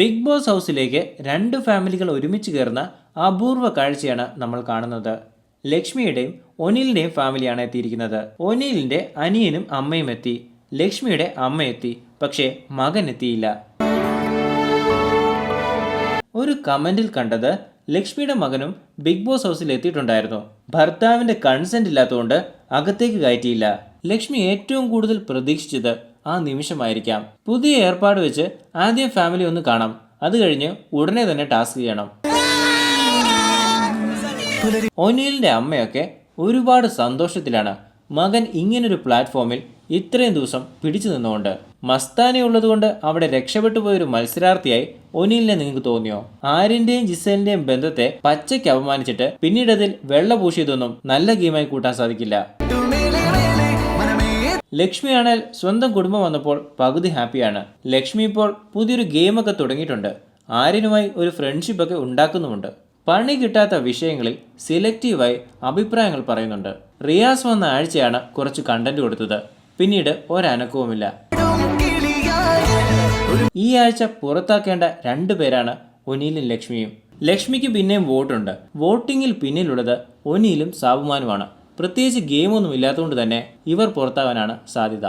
Big boss ഹൗസിലേക്ക് രണ്ട് ഫാമിലികൾ ഒരുമിച്ച് കയറുന്ന അപൂർവ കാഴ്ചയാണ് നമ്മൾ കാണുന്നത്. ലക്ഷ്മിയുടെയും ഒനിലിന്റെയും ഫാമിലിയാണ് എത്തിയിരിക്കുന്നത്. ഒനിലിന്റെ അനിയനും അമ്മയും എത്തി. ലക്ഷ്മിയുടെ അമ്മ എത്തി പക്ഷേ മകൻ എത്തിയില്ല. ഒരു കമന്റിൽ കണ്ടത് ലക്ഷ്മിയുടെ മകനും ബിഗ് ബോസ് ഹൗസിൽ എത്തിയിട്ടുണ്ടായിരുന്നു. ഭർത്താവിന്റെ കൺസെന്റ് ഇല്ലാത്തതുകൊണ്ട് അകത്തേക്ക് കയറ്റിയില്ല. ലക്ഷ്മി ഏറ്റവും കൂടുതൽ പ്രതീക്ഷിച്ചത് ആ നിമിഷമായിരിക്കാം. പുതിയ ഏർപ്പാട് വെച്ച് ആദ്യം ഫാമിലി ഒന്ന് കാണാം. അത് കഴിഞ്ഞ് ഉടനെ തന്നെ ടാസ്ക് ചെയ്യണം. ഒനീലിന്റെ അമ്മയൊക്കെ ഒരുപാട് സന്തോഷത്തിലാണ്. മകൻ ഇങ്ങനൊരു പ്ലാറ്റ്ഫോമിൽ ഇത്രയും ദിവസം പിടിച്ചു നിന്നുകൊണ്ട്. മസ്താനി ഉള്ളതുകൊണ്ട് അവിടെ രക്ഷപ്പെട്ടു പോയൊരു മത്സരാർത്ഥിയായി ഒനിലിനെ നിങ്ങൾക്ക് തോന്നിയോ? ആര്യന്റെയും ജിസേലിന്റെയും ബന്ധത്തെ പച്ചയ്ക്ക് അപമാനിച്ചിട്ട് പിന്നീട് അതിൽ വെള്ള പൂശിയതൊന്നും നല്ല ഗെയിമായി കൂട്ടാൻ സാധിക്കില്ല. ലക്ഷ്മിയാണേൽ സ്വന്തം കുടുംബം വന്നപ്പോൾ പകുതി ഹാപ്പിയാണ്. ലക്ഷ്മി ഇപ്പോൾ പുതിയൊരു ഗെയിമൊക്കെ തുടങ്ങിയിട്ടുണ്ട്. ആര്യനുമായി ഒരു ഫ്രണ്ട്ഷിപ്പൊക്കെ ഉണ്ടാക്കുന്നുമുണ്ട്. പണി കിട്ടാത്ത വിഷയങ്ങളിൽ സെലക്റ്റീവായി അഭിപ്രായങ്ങൾ പറയുന്നുണ്ട്. റിയാസ് വന്ന ആഴ്ചയാണ് കുറച്ച് കണ്ടന്റ് കൊടുത്തത്. പിന്നീട് ഒരനക്കവുമില്ല. ഈ ആഴ്ച പുറത്താക്കേണ്ട രണ്ടു പേരാണ് ഒനീലും ലക്ഷ്മിയും. ലക്ഷ്മിക്ക് പിന്നെയും വോട്ടുണ്ട്. വോട്ടിങ്ങിൽ പിന്നിലുള്ളത് ഒനീലും സാബുമാനുമാണ്. പ്രത്യേകിച്ച് ഗെയിമൊന്നും ഇല്ലാത്തതുകൊണ്ട് തന്നെ ഇവർ പുറത്താവാനാണ് സാധ്യത.